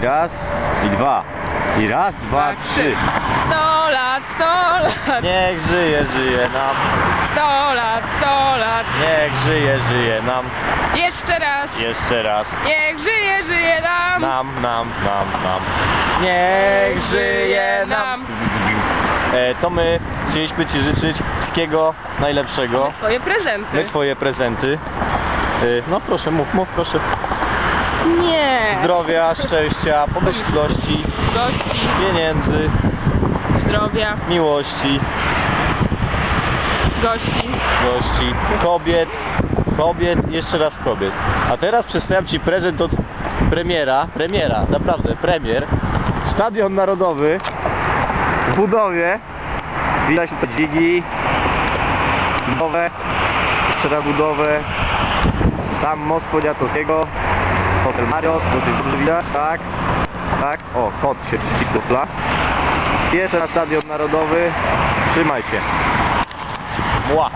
I raz, i dwa. I raz, dwa, trzy. Sto lat, sto lat, Niech żyje, żyje nam. sto lat, sto lat. Niech żyje, żyje nam. Jeszcze raz. Jeszcze raz. Niech żyje, żyje nam. Nam, nam, nam, nam. Niech żyje nam. E, to my chcieliśmy Ci życzyć wszystkiego najlepszego. Twoje prezenty. My Twoje prezenty. E, no proszę, mów, mów proszę. Zdrowia, szczęścia, pomyślności, Gości, pieniędzy, zdrowia, miłości, gości. gości, kobiet, kobiet, jeszcze raz kobiet. A teraz przedstawiam Ci prezent od premiera, premiera, naprawdę, premier. Stadion Narodowy w budowie. Widać te dźwigi, budowę, jeszcze raz budowę. Tam most Poniatowskiego, hotel Mariot, dosyć dobrze widać, tak, tak, o, kot się przycisnął, pla. Jeszcze na Stadion Narodowy, trzymaj się. Mła.